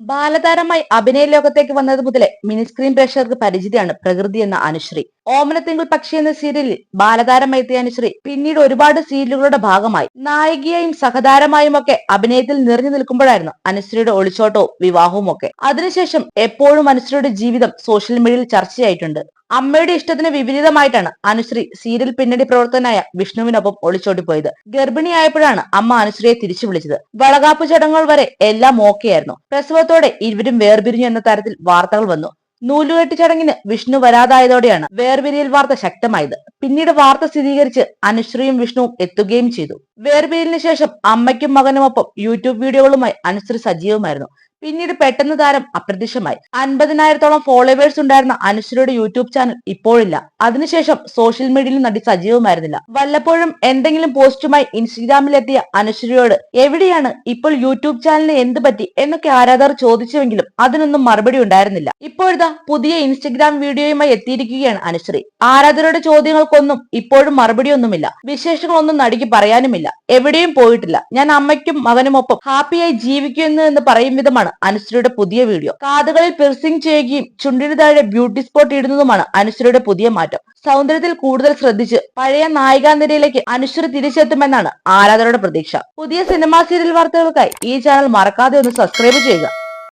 ബാലതാരമായി അഭിനയ ലോകത്തേക്ക് വന്നത് മുതലേ മിനിസ്ക്രീൻ പ്രേക്ഷകർക്ക് പരിചിതയാണ് പ്രകൃതി എന്ന അനുശ്രീ. ഓമനത്തിങ്കൾ പക്ഷി എന്ന സീരിയലിൽ ബാലതാരം എത്തിയ അനുശ്രീ പിന്നീട് ഒരുപാട് സീരിയലുകളുടെ ഭാഗമായി. നായികയായും സഹതാരമായും ഒക്കെ അഭിനയത്തിൽ നിറഞ്ഞു നിൽക്കുമ്പോഴായിരുന്നു അനുശ്രീയുടെ ഒളിച്ചോട്ടവും വിവാഹവും ഒക്കെ. അതിനുശേഷം എപ്പോഴും അനുശ്രീയുടെ ജീവിതം സോഷ്യൽ മീഡിയയിൽ ചർച്ചയായിട്ടുണ്ട്. അമ്മയുടെ ഇഷ്ടത്തിന് വിപരീതമായിട്ടാണ് അനുശ്രീ സീരിയൽ പിന്നണി പ്രവർത്തനായ വിഷ്ണുവിനൊപ്പം ഒളിച്ചോടിപ്പോയത് ഗർഭിണിയായപ്പോഴാണ് അമ്മ അനുശ്രീയെ തിരിച്ചു വിളിച്ചത്. വളകാപ്പ് ചടങ്ങുകൾ വരെ എല്ലാം ഓക്കെയായിരുന്നു പ്രസവത്തോടെ ഇരുവരും വേർപിരിഞ്ഞു എന്ന തരത്തിൽ വാർത്തകൾ വന്നു. നൂലുകെട്ട് ചടങ്ങിന് വിഷ്ണു വരാതായതോടെയാണ് വേർപിരിയൽ വാർത്ത ശക്തമായത്. പിന്നീട് വാർത്ത സ്ഥിരീകരിച്ച് അനുശ്രീയും വിഷ്ണുവും എത്തുകയും ചെയ്തു. വേർപിരിയലിന് ശേഷം അമ്മയ്ക്കും മകനുമൊപ്പം യൂട്യൂബ് വീഡിയോകളുമായി അനുശ്രീ സജീവമായിരുന്നു. പിന്നീട് പെട്ടെന്ന് താരം അപ്രത്യക്ഷമായി. അൻപതിനായിരത്തോളം ഫോളോവേഴ്സ് ഉണ്ടായിരുന്ന അനുശ്വരയുടെ യൂട്യൂബ് ചാനൽ ഇപ്പോഴില്ല. അതിനുശേഷം സോഷ്യൽ മീഡിയയിൽ നടി സജീവമായിരുന്നില്ല. വല്ലപ്പോഴും എന്തെങ്കിലും പോസ്റ്റുമായി ഇൻസ്റ്റഗ്രാമിലെത്തിയ അനുശ്വരയോട് എവിടെയാണ് ഇപ്പോൾ യൂട്യൂബ് ചാനലിന് എന്ത് പറ്റി എന്നൊക്കെ ആരാധകർ ചോദിച്ചുവെങ്കിലും അതിനൊന്നും മറുപടി ഉണ്ടായിരുന്നില്ല. ഇപ്പോഴിതാ പുതിയ ഇൻസ്റ്റഗ്രാം വീഡിയോയുമായി എത്തിയിരിക്കുകയാണ് അനുശ്രീ. ആരാധകരുടെ ചോദ്യങ്ങൾക്കൊന്നും ഇപ്പോഴും മറുപടിയൊന്നുമില്ല. വിശേഷങ്ങളൊന്നും നടിക്ക് പറയാനുമില്ല. എവിടെയും പോയിട്ടില്ല. ഞാൻ അമ്മയ്ക്കും മകനുമൊപ്പം ഹാപ്പിയായി ജീവിക്കുന്നു എന്ന് പറയും വിധമാണ് അനുശ്രീയുടെ പുതിയ വീഡിയോ. കാതുകളിൽ പിർസിംഗ് ചെയ്യുകയും ചുണ്ടിന് താഴെ ബ്യൂട്ടി സ്പോട്ട് ഇടുന്നതുമാണ് അനുശ്രീയുടെ പുതിയ മാറ്റം. സൗന്ദര്യത്തിൽ കൂടുതൽ ശ്രദ്ധിച്ച് പഴയ നായികാ നിരയിലേക്ക് അനുശ്രീ തിരിച്ചെത്തുമെന്നാണ് ആരാധകരുടെ പ്രതീക്ഷ. പുതിയ സിനിമാ സീരിയൽ വാർത്തകൾക്കായി ഈ ചാനൽ മറക്കാതെ ഒന്ന് സബ്സ്ക്രൈബ് ചെയ്യുക.